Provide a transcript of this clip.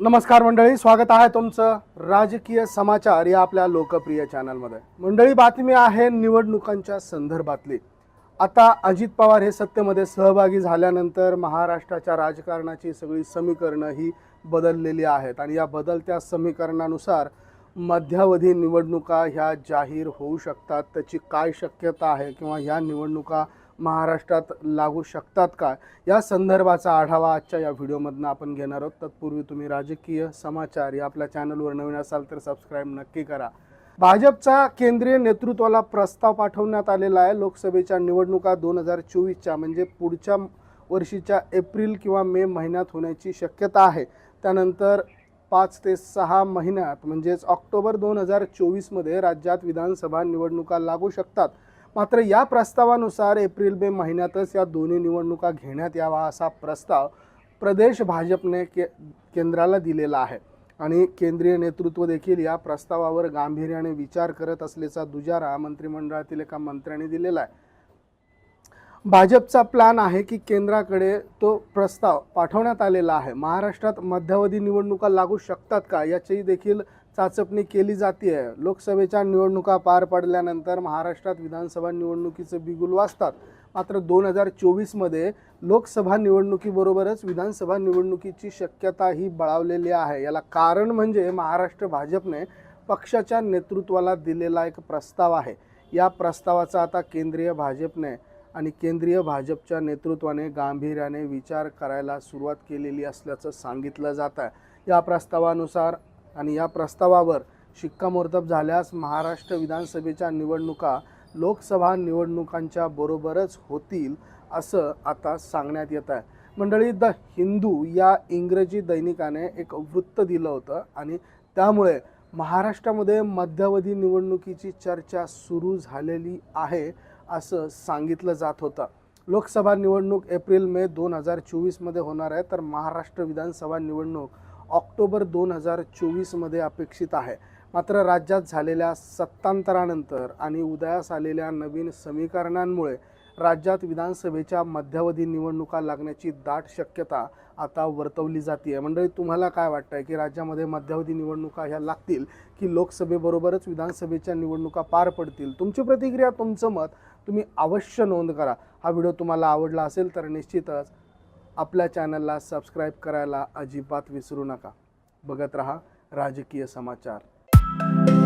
नमस्कार मंडळी स्वागत आहे तुमचं राजकीय समाचार या आपल्या लोकप्रिय चॅनलमध्ये. मंडळी बातमी आहे निवडणुकांच्या संदर्भातली. आता अजित पवार हे सत्तेमध्ये सहभागी झाल्यानंतर महाराष्ट्राच्या राजकारणाची सगळी समीकरणं ही बदललेली आहेत आणि या बदलत्या समीकरणानुसार मध्यावधी निवडणुका ह्या जाहीर होऊ शकतात. त्याची काय शक्यता आहे किंवा ह्या निवडणुका महाराष्ट्रात लागू शकतात का? या संदर्भाचा आढावा आजच्या या व्हिडिओमधनं आपण घेणार आहोत. तत्पूर्वी तुम्ही राजकीय समाचार या आपल्या चॅनलवर नवीन असाल तर सबस्क्राईब नक्की करा. भाजपचा केंद्रीय नेतृत्वाला प्रस्ताव पाठवण्यात आलेला आहे. लोकसभेच्या निवडणुका दोन हजार चोवीसच्या म्हणजे पुढच्या वर्षीच्या एप्रिल किंवा मे महिन्यात होण्याची शक्यता आहे. त्यानंतर पाच ते सहा महिन्यात म्हणजेच ऑक्टोबर दोन हजार चोवीसमध्ये राज्यात विधानसभा निवडणुका लागू शकतात. मात्र या प्रस्तावानुसार एप्रिल मे महिन्यातच या दोन्ही निवडणुका घेण्यात यावा असा प्रस्ताव प्रदेश भाजपने के केंद्राला दिलेला आहे. आणि केंद्रीय नेतृत्व देखील या प्रस्तावावर गांभीर्याने विचार करत असल्याचा दुजारा मंत्रिमंडळातील एका मंत्र्याने दिलेला आहे. भाजपचा प्लॅन आहे की केंद्राकडे तो प्रस्ताव पाठवण्यात आलेला आहे. महाराष्ट्रात मध्यावधी निवडणुका लागू शकतात का? याचीही देखील चाचपणी केली जाते लोकसभेच्या निवडणुका पार पडल्यानंतर महाराष्ट्रात विधानसभा निवडणुकीचे बिगुल वाजतात. मात्र दोन हजार चोवीसमध्ये लोकसभा निवडणुकीबरोबरच विधानसभा निवडणुकीची शक्यता ही बळावलेली आहे. याला कारण म्हणजे महाराष्ट्र भाजपने पक्षाच्या नेतृत्वाला दिलेला एक प्रस्ताव आहे. या प्रस्तावाचा आता केंद्रीय भाजपने आणि केंद्रीय भाजपच्या नेतृत्वाने गांभीर्याने विचार करायला सुरुवात केलेली असल्याचं सांगितलं जात आहे. या प्रस्तावानुसार आणि या प्रस्तावावर शिक्कामोर्तब झाल्यास महाराष्ट्र विधानसभेच्या निवडणुका लोकसभा निवडणुकांच्या बरोबरच होतील असं आता सांगण्यात येत आहे. मंडळी द हिंदू या इंग्रजी दैनिकाने एक वृत्त दिलं होतं आणि त्यामुळे महाराष्ट्रामध्ये मध्यावधी निवडणुकीची चर्चा सुरू झालेली आहे. असं सांगितलं जात होतं. लोकसभा निवडणूक एप्रिल मे दोन हजार चोवीसमध्ये होणार आहे. तर महाराष्ट्र विधानसभा निवडणूक ऑक्टोबर दोन हजार चोवीसमध्ये अपेक्षित आहे. मात्र राज्यात झालेल्या सत्तांतरानंतर आणि उदयास आलेल्या नवीन समीकरणांमुळे राज्यात विधानसभेच्या मध्यावधी निवडणुका लागण्याची दाट शक्यता आता वर्तवली जाते आहे मंडळी तुम्हाला काय वाटतंय की राज्यामध्ये मध्यावधी निवडणुका ह्या लागतील की लोकसभेबरोबरच विधानसभेच्या निवडणुका पार पडतील? तुमची प्रतिक्रिया तुमचं मत तुम्ही अवश्य नोंद करा. हा व्हिडिओ तुम्हाला आवडला असेल तर निश्चितच आपल्या चॅनलला सबस्क्राईब करायला अजिबात विसरू नका. बघत रहा राजकीय समाचार.